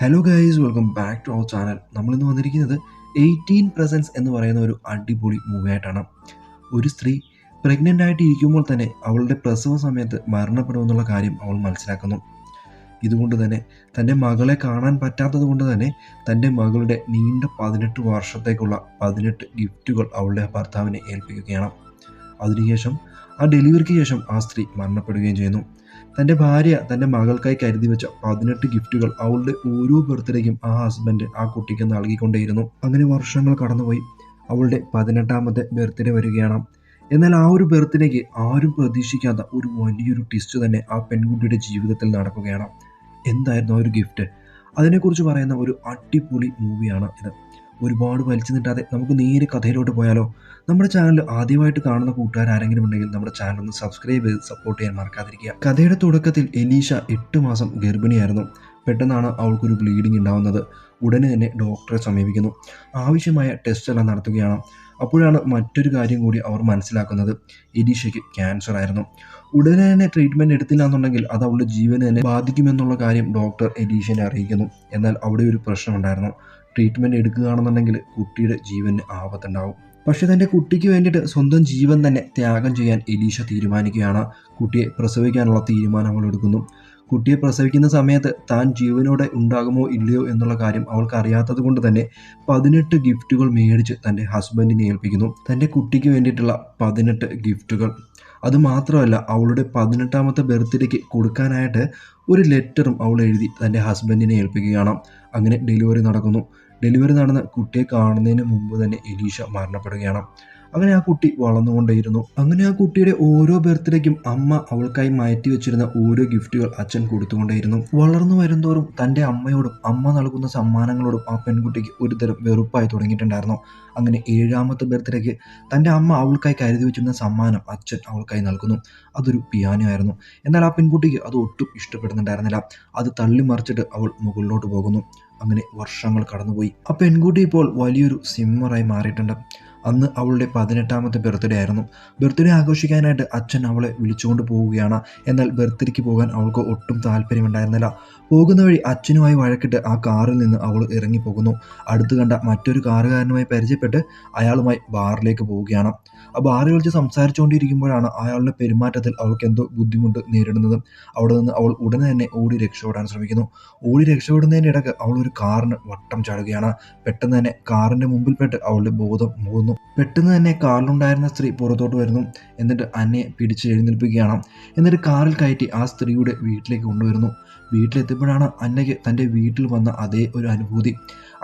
Hello guys welcome back to our channel നമ്മളിന്ന് വന്നിരിക്കുന്നത് eighteen presence എന്ന് പറയുന്ന ഒരു അടിപൊളി മൂവിയായിട്ടാണ് ഒരു സ്ത്രീ പ്രഗ്നന്റ് ആയിട്ട് ഇരിക്കുമ്പോൾ തന്നെ അവളുടെ പ്രസവ സമയത്ത് മരണപ്പെടുമെന്നുള്ള കാര്യം അവൾ മനസ്സിലാക്കുന്നു. ഇതുകൊണ്ട് തന്നെ തന്റെ മകളെ കാണാൻ പറ്റാത്തത് കൊണ്ട് തന്നെ തന്റെ മകളുടെ നീണ്ട പതിനെട്ട് വർഷത്തേക്കുള്ള പതിനെട്ട് ഗിഫ്റ്റുകൾ അവളുടെ ഭർത്താവിനെ ഏൽപ്പിക്കുകയാണ്. അതിനുശേഷം ആ ഡെലിവറിക്ക് ശേഷം ആ സ്ത്രീ മരണപ്പെടുകയും ചെയ്യുന്നു. തന്റെ ഭാര്യ തന്റെ മകൾക്കായി കരുതി വെച്ച പതിനെട്ട് ഗിഫ്റ്റുകൾ അവളുടെ ഓരോ ബർത്ത്ഡേക്കും ആ ഹസ്ബൻഡ് ആ കുട്ടിക്ക് നൽകിക്കൊണ്ടേയിരുന്നു. അങ്ങനെ വർഷങ്ങൾ കടന്നുപോയി. അവളുടെ പതിനെട്ടാമത്തെ ബർത്ത്ഡേ വരികയാണ്. എന്നാൽ ആ ഒരു ബർത്ത്ഡേക്ക് ആരും പ്രതീക്ഷിക്കാത്ത ഒരു വലിയൊരു ട്വിസ്റ്റ് തന്നെ ആ പെൺകുട്ടിയുടെ ജീവിതത്തിൽ നടക്കുകയാണ്. എന്തായിരുന്നു ആ ഒരു ഗിഫ്റ്റ് അതിനെക്കുറിച്ച് പറയുന്ന ഒരു അടിപൊളി മൂവിയാണ് ഇത്. ഒരുപാട് വലിച്ചു നീട്ടാതെ നമുക്ക് നേരെ കഥയിലോട്ട് പോയാലോ? നമ്മുടെ ചാനൽ ആദ്യമായിട്ട് കാണുന്ന കൂട്ടുകാർ ആരെങ്കിലും ഉണ്ടെങ്കിൽ നമ്മുടെ ചാനൽ ഒന്ന് സബ്സ്ക്രൈബ് ചെയ്ത് സപ്പോർട്ട് ചെയ്യാൻ മറക്കാതിരിക്കുക. കഥയുടെ തുടക്കത്തിൽ എലീഷ എട്ട് മാസം ഗർഭിണിയായിരുന്നു. പെട്ടെന്നാണ് അവൾക്കൊരു ബ്ലീഡിംഗ് ഉണ്ടാവുന്നത്. ഉടനെ തന്നെ ഡോക്ടറെ സമീപിക്കുന്നു. ആവശ്യമായ ടെസ്റ്റ് എല്ലാം നടത്തുകയാണ്. അപ്പോഴാണ് മറ്റൊരു കാര്യം കൂടി അവർ മനസ്സിലാക്കുന്നത്. എലീഷയ്ക്ക് ക്യാൻസർ ആയിരുന്നു. ഉടനെ തന്നെ ട്രീറ്റ്മെന്റ് എടുത്തില്ല എന്നുണ്ടെങ്കിൽ അത് അവളുടെ ജീവനെ തന്നെ ബാധിക്കുമെന്നുള്ള കാര്യം ഡോക്ടർ എലീഷനെ അറിയിക്കുന്നു. എന്നാൽ അവിടെ ഒരു പ്രശ്നമുണ്ടായിരുന്നു. ട്രീറ്റ്മെന്റ് എടുക്കുകയാണെന്നുണ്ടെങ്കിൽ കുട്ടിയുടെ ജീവന് ആപത്തുണ്ടാവും. പക്ഷേ തന്റെ കുട്ടിക്ക് വേണ്ടിയിട്ട് സ്വന്തം ജീവൻ തന്നെ ത്യാഗം ചെയ്യാൻ എലീഷ തീരുമാനിക്കുകയാണ്. കുട്ടിയെ പ്രസവിക്കാനുള്ള തീരുമാനം അവൾ എടുക്കുന്നു. കുട്ടിയെ പ്രസവിക്കുന്ന സമയത്ത് താൻ ജീവനോടെ ഉണ്ടാകുമോ ഇല്ലയോ എന്നുള്ള കാര്യം അവൾക്ക് അറിയാത്തത് കൊണ്ട് തന്നെ പതിനെട്ട് ഗിഫ്റ്റുകൾ മേടിച്ച് തന്റെ ഹസ്ബൻഡിനെ ഏൽപ്പിക്കുന്നു. തന്റെ കുട്ടിക്ക് വേണ്ടിയിട്ടുള്ള പതിനെട്ട് ഗിഫ്റ്റുകൾ. അതുമാത്രമല്ല അവളുടെ പതിനെട്ടാമത്തെ ബർത്ത്ഡേക്ക് കൊടുക്കാനായിട്ട് ഒരു ലെറ്ററും അവൾ എഴുതി തന്റെ ഹസ്ബൻഡിനെ ഏൽപ്പിക്കുകയാണ്. അങ്ങനെ ഡെലിവറി നടക്കുന്നു. ഡെലിവറി നടന്ന കുട്ടിയെ കാണുന്നതിന് മുമ്പ് തന്നെ എലീഷ മരണപ്പെടുകയാണ്. അങ്ങനെ ആ കുട്ടി വളർന്നുകൊണ്ടേയിരുന്നു. അങ്ങനെ ആ കുട്ടിയുടെ ഓരോ ബർത്ത്ഡേക്കും അമ്മ അവൾക്കായി മാറ്റി വെച്ചിരുന്ന ഓരോ ഗിഫ്റ്റുകൾ അച്ഛൻ കൊടുത്തുകൊണ്ടേയിരുന്നു. വളർന്നു വരുന്തോറും തന്റെ അമ്മയോടും അമ്മ നൽകുന്ന സമ്മാനങ്ങളോടും ആ പെൺകുട്ടിക്ക് ഒരുതരം വെറുപ്പായി തുടങ്ങിയിട്ടുണ്ടായിരുന്നു. അങ്ങനെ ഏഴാമത്തെ ബർത്ത്ഡേക്ക് തന്റെ അമ്മ അവൾക്കായി കരുതി വെച്ചിരുന്ന സമ്മാനം അച്ഛൻ അവൾക്കായി നൽകുന്നു. അതൊരു പിയാനോ ആയിരുന്നു. എന്നാൽ ആ പെൺകുട്ടിക്ക് അത് ഒട്ടും ഇഷ്ടപ്പെടുന്നുണ്ടായിരുന്നില്ല. അത് തള്ളി മറിച്ചിട്ട് അവൾ മുകളിലോട്ട് പോകുന്നു. അങ്ങനെ വർഷങ്ങൾ കടന്നുപോയി. ആ പെൺകുട്ടി ഇപ്പോൾ വലിയൊരു സിമ്മറായി മാറിയിട്ടുണ്ട്. അന്ന് അവളുടെ പതിനെട്ടാമത്തെ ബർത്ത്ഡേ ആയിരുന്നു. ബർത്ത്ഡേ ആഘോഷിക്കാനായിട്ട് അച്ഛൻ അവളെ വിളിച്ചുകൊണ്ട് പോവുകയാണ്. എന്നാൽ ബർത്ത്ഡേക്ക് പോകാൻ അവൾക്ക് ഒട്ടും താല്പര്യമുണ്ടായിരുന്നില്ല. പോകുന്ന വഴി അച്ഛനുമായി വഴക്കിട്ട് ആ കാറിൽ നിന്ന് അവൾ ഇറങ്ങിപ്പോകുന്നു. അടുത്ത് കണ്ട മറ്റൊരു കാറുകാരനുമായി പരിചയപ്പെട്ട് അയാളുമായി ബാറിലേക്ക് പോവുകയാണ്. ആ ബാറിൽ വിളിച്ച് സംസാരിച്ചുകൊണ്ടിരിക്കുമ്പോഴാണ് അയാളുടെ പെരുമാറ്റത്തിൽ അവൾക്ക് എന്തോ ബുദ്ധിമുട്ട് നേരിടുന്നത്. അവിടെ നിന്ന് അവൾ ഉടനെ തന്നെ ഓടി രക്ഷപ്പെടാൻ ശ്രമിക്കുന്നു. ഓടി രക്ഷപ്പെടുന്നതിന്റെ ഇടയ്ക്ക് അവൾ ഒരു കാറിന് വട്ടം ചാടുകയാണ്. പെട്ടെന്ന് തന്നെ കാറിന്റെ മുമ്പിൽപ്പെട്ട് അവളുടെ ബോധം പോകുന്നു പെട്ടെന്ന് തന്നെ കാറിലുണ്ടായിരുന്ന സ്ത്രീ പുറത്തോട്ട് വരുന്നു. എന്നിട്ട് അന്നെ പിടിച്ച് എഴുന്നേൽപ്പിക്കുകയാണ്. എന്നിട്ട് കാറിൽ കയറ്റി ആ സ്ത്രീയുടെ വീട്ടിലേക്ക് കൊണ്ടുവരുന്നു. വീട്ടിലെത്തിയപ്പോഴാണ് അന്നയ്ക്ക് തന്റെ വീട്ടിൽ വന്ന അതേ ഒരു അനുഭൂതി.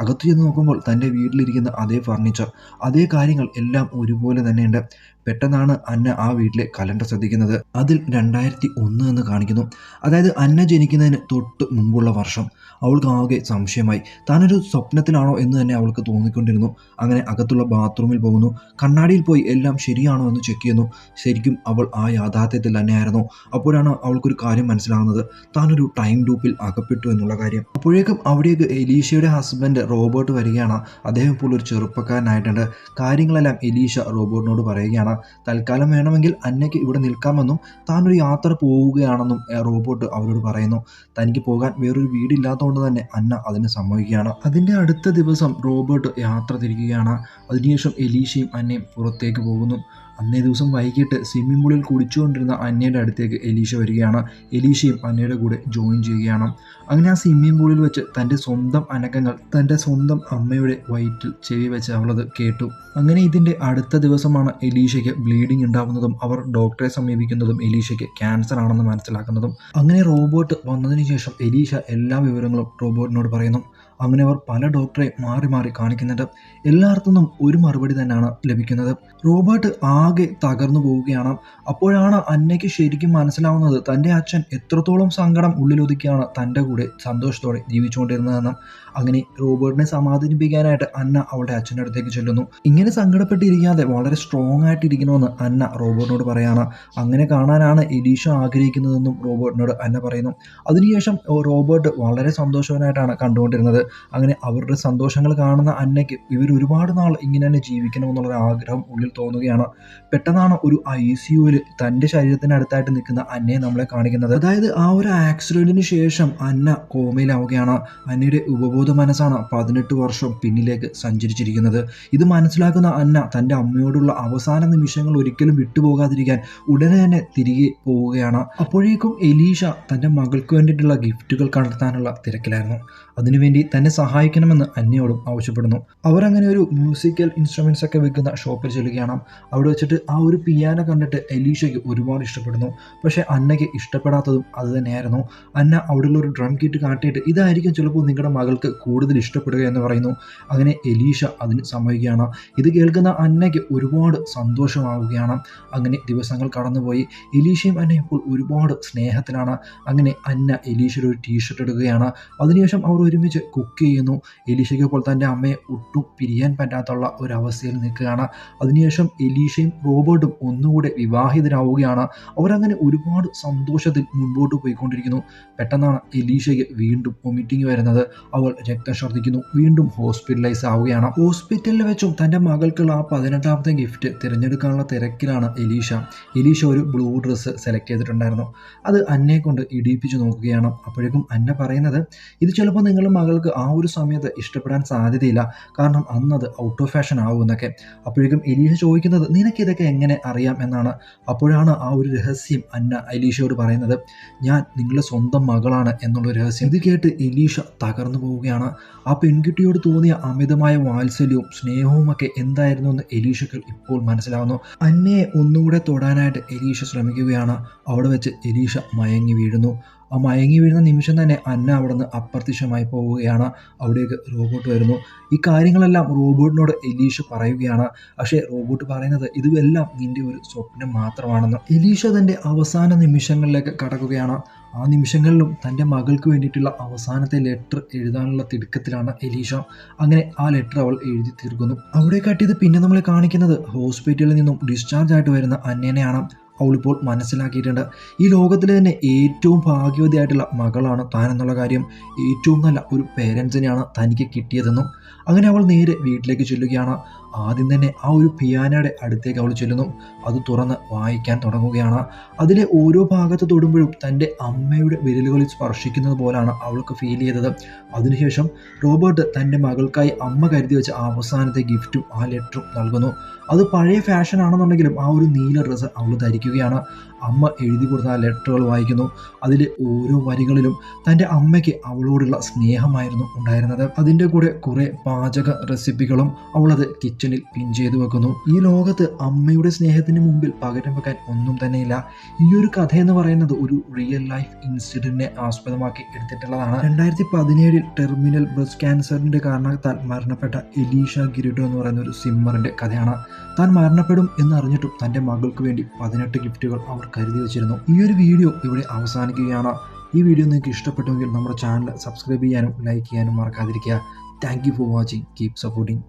അകത്തു ചെന്ന് നോക്കുമ്പോൾ തന്റെ വീട്ടിലിരിക്കുന്ന അതേ ഫർണിച്ചർ അതേ കാര്യങ്ങൾ എല്ലാം ഒരുപോലെ തന്നെയുണ്ട്. പെട്ടെന്നാണ് അന്ന ആ വീട്ടിലെ കലണ്ടർ ശ്രദ്ധിക്കുന്നത്. അതിൽ രണ്ടായിരത്തി ഒന്ന് എന്ന് കാണിക്കുന്നു. അതായത് അന്ന ജനിക്കുന്നതിന് തൊട്ട് മുമ്പുള്ള വർഷം അവൾക്ക് ആകെ സംശയമായി. താനൊരു സ്വപ്നത്തിലാണോ എന്ന് തന്നെ അവൾക്ക് തോന്നിക്കൊണ്ടിരുന്നു. അങ്ങനെ അകത്തുള്ള ബാത്റൂമിൽ പോകുന്നു. കണ്ണാടിയിൽ പോയി എല്ലാം ശരിയാണോ എന്ന് ചെക്ക് ചെയ്യുന്നു. ശരിക്കും അവൾ ആ യാഥാർത്ഥ്യത്തിൽ തന്നെയായിരുന്നു. അപ്പോഴാണ് അവൾക്കൊരു കാര്യം മനസ്സിലാകുന്നത്. താനൊരു ടൈം ലൂപ്പിൽ അകപ്പെട്ടു എന്നുള്ള കാര്യം. അപ്പോഴേക്കും അവിടേക്ക് എലീഷയുടെ ഹസ്ബൻഡ് റോബോട്ട് വരികയാണ്. അദ്ദേഹം പോലൊരു ചെറുപ്പക്കാരനായിട്ടുണ്ട്. കാര്യങ്ങളെല്ലാം എലീഷ റോബോട്ടിനോട് പറയുകയാണ്. തൽക്കാലം വേണമെങ്കിൽ അന്നയ്ക്ക് ഇവിടെ നിൽക്കാമെന്നും താനൊരു യാത്ര പോവുകയാണെന്നും റോബോട്ട് അവരോട് പറയുന്നു. തനിക്ക് പോകാൻ വേറൊരു വീടില്ലാത്തതുകൊണ്ട് തന്നെ അന്ന അതിന് സമ്മതിക്കുകയാണ്. അതിന്റെ അടുത്ത ദിവസം റോബോട്ട് യാത്ര തിരിക്കുകയാണ്. അതിനുശേഷം എലീഷയും അന്നയും പുറത്തേക്ക് പോകുന്നു. അന്നേ ദിവസം വൈകിട്ട് സ്വിമ്മിംഗ് പൂളിൽ കുടിച്ചുകൊണ്ടിരുന്ന അന്നയുടെ അടുത്തേക്ക് എലീഷ വരികയാണ്. എലീഷയും അന്നയുടെ കൂടെ ജോയിൻ ചെയ്യുകയാണ്. അങ്ങനെ ആ സ്വിമ്മിംഗ് പൂളിൽ വെച്ച് തന്റെ സ്വന്തം അനക്കങ്ങൾ തന്റെ സ്വന്തം അമ്മയുടെ വയറ്റിൽ ചെവി വെച്ച് അവളത് കേട്ടു. അങ്ങനെ ഇതിന്റെ അടുത്ത ദിവസമാണ് എലീഷയ്ക്ക് ബ്ലീഡിംഗ് ഉണ്ടാകുന്നതും അവർ ഡോക്ടറെ സമീപിക്കുന്നതും എലീഷയ്ക്ക് ക്യാൻസർ ആണെന്ന് മനസ്സിലാക്കുന്നതും. അങ്ങനെ റോബോട്ട് വന്നതിന് ശേഷം എലീഷ എല്ലാ വിവരങ്ങളും റോബോട്ടിനോട് പറയുന്നു. അങ്ങനെ അവർ പല ഡോക്ടറെ മാറി മാറി കാണിക്കുന്നുണ്ട്. എല്ലായിടത്തുനിന്നും ഒരു മറുപടി തന്നെയാണ് ലഭിക്കുന്നത്. റോബർട്ട് ആകെ തകർന്നു പോവുകയാണ്. അപ്പോഴാണ് അന്നയ്ക്ക് ശരിക്കും മനസ്സിലാവുന്നത് തന്റെ അച്ഛൻ എത്രത്തോളം സങ്കടം ഉള്ളിലൊതുക്കിയാണ് തന്റെ കൂടെ സന്തോഷത്തോടെ ജീവിച്ചുകൊണ്ടിരുന്നതെന്നും. അങ്ങനെ റോബർട്ടിനെ സമാധാനിപ്പിക്കാനായിട്ട് അന്ന അവളുടെ അച്ഛന്റെ അടുത്തേക്ക് ചെല്ലുന്നു. ഇങ്ങനെ സങ്കടപ്പെട്ടിരിക്കാതെ വളരെ സ്ട്രോങ് ആയിട്ടിരിക്കണമെന്ന് അന്ന റോബോട്ടിനോട് പറയാണ്. അങ്ങനെ കാണാനാണ് എലീഷ ആഗ്രഹിക്കുന്നതെന്നും റോബോട്ടിനോട് അന്ന പറയുന്നു. അതിനുശേഷം റോബർട്ട് വളരെ സന്തോഷവാനായിട്ടാണ് കണ്ടുകൊണ്ടിരുന്നത്. അങ്ങനെ അവരുടെ സന്തോഷങ്ങൾ കാണുന്ന അന്നയ്ക്ക് ഇവർ ഒരുപാട് നാൾ ഇങ്ങനെ തന്നെ ജീവിക്കണമെന്നുള്ളൊരു ആഗ്രഹം ഉള്ളിൽ തോന്നുകയാണ്. പെട്ടെന്നാണ് ഒരു ഐ സി യുവിൽ തന്റെ ശരീരത്തിനടുത്തായിട്ട് നിൽക്കുന്ന അന്നയെ നമ്മളെ കാണിക്കുന്നത്. അതായത് ആ ഒരു ആക്സിഡന്റിന് ശേഷം അന്ന കോമയിലാവുകയാണ്. അന്നയുടെ ഉപബോധ മനസ്സാണ് പതിനെട്ട് വർഷം പിന്നിലേക്ക് സഞ്ചരിച്ചിരിക്കുന്നത്. ഇത് മനസ്സിലാക്കുന്ന അന്ന തന്റെ അമ്മയോടുള്ള അവസാന നിമിഷങ്ങൾ ഒരിക്കലും വിട്ടുപോകാതിരിക്കാൻ ഉടനെ തന്നെ തിരികെ പോവുകയാണ്. അപ്പോഴേക്കും എലീഷ തന്റെ മകൾക്ക് വേണ്ടിയിട്ടുള്ള ഗിഫ്റ്റുകൾ കണ്ടെത്താനുള്ള തിരക്കിലായിരുന്നു. അതിനുവേണ്ടി തന്നെ സഹായിക്കണമെന്ന് അന്യയോടും ആവശ്യപ്പെടുന്നു. അവർ അങ്ങനെ ഒരു മ്യൂസിക്കൽ ഇൻസ്ട്രുമെന്റ്സ് ഒക്കെ വിൽക്കുന്ന ഷോപ്പിൽ ചെല്ലുകയാണ്. അവിടെ വെച്ചിട്ട് ആ ഒരു പിയാനോ കണ്ടിട്ട് എലീഷയ്ക്ക് ഒരുപാട് ഇഷ്ടപ്പെടുന്നു. പക്ഷേ അന്നയ്ക്ക് ഇഷ്ടപ്പെടാത്തതും അത് തന്നെയായിരുന്നു. അന്ന അവിടെയുള്ള ഒരു ഡ്രം കിറ്റ് കാട്ടിയിട്ട് ഇതായിരിക്കും ചിലപ്പോൾ നിങ്ങളുടെ മകൾക്ക് കൂടുതൽ ഇഷ്ടപ്പെടുക എന്ന് പറയുന്നു. അങ്ങനെ എലീഷ അതിന് സമ്മതിക്കുകയാണ്. ഇത് കേൾക്കുന്ന അന്നയ്ക്ക് ഒരുപാട് സന്തോഷമാവുകയാണ്. അങ്ങനെ ദിവസങ്ങൾ കടന്നുപോയി. എലീഷയും അന്ന ഇപ്പോൾ ഒരുപാട് സ്നേഹത്തിലാണ്. അങ്ങനെ അന്ന എലീഷയുടെ ഒരു ടീഷർട്ട് എടുക്കുകയാണ്. അതിനുശേഷം അവർ ഒരുമിച്ച് കുക്ക് ചെയ്യുന്നു. എലീഷയ്ക്ക് ഇപ്പോൾ തന്റെ അമ്മയെ ഒട്ടും പിരിയാൻ പറ്റാത്തുള്ള ഒരവസ്ഥയിൽ നിൽക്കുകയാണ്. അതിനുശേഷം എലീഷയും റോബർട്ടും ഒന്നുകൂടെ വിവാഹിതരാവുകയാണ്. അവരങ്ങനെ ഒരുപാട് സന്തോഷത്തിൽ മുൻപോട്ട് പോയിക്കൊണ്ടിരിക്കുന്നു. പെട്ടെന്നാണ് എലീഷയ്ക്ക് വീണ്ടും വൊമിറ്റിംഗ് വരുന്നത്. അവൾ രക്തം ഛർദ്ദിക്കുന്നു. വീണ്ടും ഹോസ്പിറ്റലൈസ് ആവുകയാണ്. ഹോസ്പിറ്റലിൽ വെച്ചും തന്റെ മകൾക്കുള്ള ആ പതിനെട്ടാമത്തെ ഗിഫ്റ്റ് തിരഞ്ഞെടുക്കാനുള്ള തിരക്കിലാണ് എലീഷ. എലീഷ ഒരു ബ്ലൂ ഡ്രസ്സ് സെലക്ട് ചെയ്തിട്ടുണ്ടായിരുന്നു. അത് അന്നയെ കൊണ്ട് ഇടിയിപ്പിച്ച് നോക്കുകയാണ്. അപ്പോഴേക്കും അന്ന പറയുന്നത് ഇത് ചിലപ്പോൾ നിങ്ങളുടെ മകൾക്ക് ആ ഒരു സമയത്ത് ഇഷ്ടപ്പെടാൻ സാധ്യതയില്ല. കാരണം അന്നത് ഔട്ട് ഓഫ് ഫാഷൻ ആവുമെന്നൊക്കെ. അപ്പോഴേക്കും എലീഷ ചോദിക്കുന്നത് നിനക്ക് ഇതൊക്കെ എങ്ങനെ അറിയാം? എന്നാണ്. അപ്പോഴാണ് ആ ഒരു രഹസ്യം അന്ന എലീഷയോട് പറയുന്നത്. ഞാൻ നിങ്ങളുടെ സ്വന്തം മകളാണ് എന്നുള്ള രഹസ്യം. ഇത് കേട്ട് എലീഷ തകർന്നു പോവുകയാണ്. ആ പെൺകുട്ടിയോട് തോന്നിയ അമിതമായ വാത്സല്യവും സ്നേഹവും ഒക്കെ എന്തായിരുന്നു എന്ന് എലീഷയ്ക്ക് ഇപ്പോൾ മനസ്സിലാവുന്നു. അന്നയെ ഒന്നുകൂടെ തൊടാനായിട്ട് എലീഷ ശ്രമിക്കുകയാണ്. അവിടെ വെച്ച് എലീഷ മയങ്ങി വീഴുന്നു. മയങ്ങി വീഴുന്ന നിമിഷം തന്നെ അന്ന അവിടെ നിന്ന് അപ്രത്യക്ഷമായി പോവുകയാണ്. അവിടേക്ക് റോബോട്ട് വരുന്നു. ഈ കാര്യങ്ങളെല്ലാം റോബോട്ടിനോട് എലീഷ പറയുകയാണ്. പക്ഷേ റോബോട്ട് പറയുന്നത് ഇതെല്ലാം നിന്റെ ഒരു സ്വപ്നം മാത്രമാണെന്ന്. എലീഷ തന്റെ അവസാന നിമിഷങ്ങളിലേക്ക് കടക്കുകയാണ്. ആ നിമിഷങ്ങളിലും തന്റെ മകൾക്ക് വേണ്ടിയിട്ടുള്ള അവസാനത്തെ ലെറ്റർ എഴുതാനുള്ള തിടുക്കത്തിലാണ് എലീഷ. അങ്ങനെ ആ ലെറ്റർ അവൾ എഴുതി തീർക്കുന്നു. അവിടെ കാട്ടിയത് പിന്നെ നമ്മളെ കാണിക്കുന്നത് ഹോസ്പിറ്റലിൽ നിന്നും ഡിസ്ചാർജ് ആയിട്ട് വരുന്ന അന്യനെയാണ് അവളിപ്പോൾ മനസ്സിലാക്കിയിട്ടുണ്ട്. ഈ ലോകത്തിലെ തന്നെ ഏറ്റവും ഭാഗ്യവതിയായിട്ടുള്ള മകളാണ് താൻ എന്നുള്ള കാര്യം ഏറ്റവും നല്ല ഒരു പേരൻസിനെയാണ് തനിക്ക് കിട്ടിയതെന്നും അങ്ങനെ അവൾ നേരെ വീട്ടിലേക്ക് ചെല്ലുകയാണ്. ആദ്യം തന്നെ ആ ഒരു പിയാനയുടെ അടുത്തേക്ക് അവൾ ചെല്ലുന്നു. അത് തുറന്ന് വായിക്കാൻ തുടങ്ങുകയാണ്. അതിലെ ഓരോ ഭാഗത്ത് തൊടുമ്പോഴും തന്റെ അമ്മയുടെ വിരലുകളിൽ സ്പർശിക്കുന്നത് പോലാണ് അവൾക്ക് ഫീൽ ചെയ്തത്. അതിനുശേഷം റോബർട്ട് തന്റെ മകൾക്കായി അമ്മ കരുതി വെച്ച അവസാനത്തെ ഗിഫ്റ്റും ആ ലെറ്ററും നൽകുന്നു. അത് പഴയ ഫാഷൻ ആണെന്നുണ്ടെങ്കിലും ആ ഒരു നീല ഡ്രസ്സ് അവൾ ധരിക്കുകയാണ്. അമ്മ എഴുതി കൊടുത്ത ലെറ്ററുകൾ വായിക്കുന്നു. അതിൽ ഓരോ വരികളിലും തന്റെ അമ്മയ്ക്ക് അവളോടുള്ള സ്നേഹമായിരുന്നു ഉണ്ടായിരുന്നത്. അതിന്റെ കൂടെ കുറേ പാചക റെസിപ്പികളും അവളത് കിച്ചണിൽ പിൻ ചെയ്തു വെക്കുന്നു. ഈ ലോകത്ത് അമ്മയുടെ സ്നേഹത്തിന് മുമ്പിൽ പകരം വെക്കാൻ ഒന്നും തന്നെയില്ല. ഈ ഒരു കഥ എന്ന് പറയുന്നത് ഒരു റിയൽ ലൈഫ് ഇൻസിഡന്റിനെ ആസ്പദമാക്കി എടുത്തിട്ടുള്ളതാണ്. രണ്ടായിരത്തി പതിനേഴിൽ ടെർമിനൽ ബ്രസ്റ്റ് ക്യാൻസറിന്റെ കാരണത്താൽ മരണപ്പെട്ട എലീഷ ഗിരിഡോ എന്ന് പറയുന്ന ഒരു സിമ്മറിന്റെ കഥയാണ്. താൻ മരണപ്പെടും എന്നറിഞ്ഞിട്ടും തന്റെ മകൾക്ക് വേണ്ടി പതിനെട്ട് ഗിഫ്റ്റുകൾ അവർ കരുതി വെച്ചിരുന്നു. ഈ ഒരു വീഡിയോ ഇവിടെ അവസാനിക്കുകയാണ്. ഈ വീഡിയോ നിങ്ങൾക്ക് ഇഷ്ടപ്പെട്ടുവെങ്കിൽ നമ്മുടെ ചാനൽ സബ്സ്ക്രൈബ് ചെയ്യാനും ലൈക്ക് ചെയ്യാനും മറക്കാതിരിക്കുക. Thank for watching keep supporting